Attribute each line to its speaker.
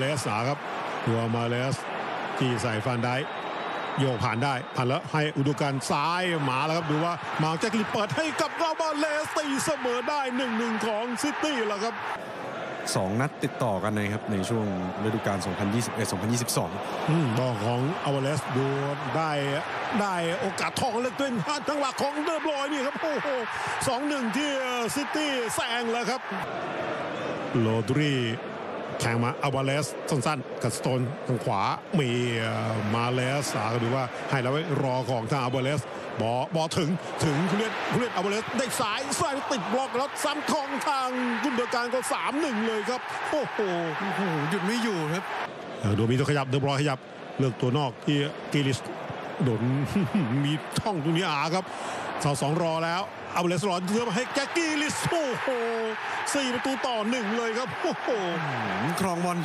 Speaker 1: เลสอาครับตัวมาเลสที่ใส่ฟันได้โยกผ่านได้ผ่านแล้วให้อุดกันซ้ายหมาแล้วครับดูว่ามาร์คแจ็คลินเปิดให้กับรามาเลสตีเสมอได้หนึ่งหนึ่งของซิตี้แล้วครับ
Speaker 2: สองนัดติดต่อกันนะครับในช่วงฤดูกาล 2021-2022
Speaker 1: อืมดอกของอเวเลสดูได้ได้โอกาสทองเล็กด้วยนะทั้งหลักของเดิมลอยนี่ครับ โอ้โหสองหนึ่งที่ซิตี้แซงแล้วครับโรดรี แข่งมาอเวเลสสั้นๆ กับสโตนทางขวา มีมาเลสสาก็ดูว่าให้แล้วไว้รอของทางอเวเลสบอบอถึงถึงคุณเลียนคุณเลียนอเวเลสได้สายสายติดบล็อกแล้วซ้ำทองทางกุนเดอร์การก็สามหนึ่งเลยครับ โอ้โห
Speaker 2: โอ้โหหยุดไม่อยู่ครับ
Speaker 1: เออดูมีตัวขยับเดอบรอยขยับเลือกตัวนอกที่กิลิส โดนมีช่องตรงนี้อาครับเสาสองรอแล้วเอาเลสลอนเลือมาให้แกกิลิสโอ้โหสี่ประตูต่อหนึ่งเลยครับโอ้โห
Speaker 2: ครองบอล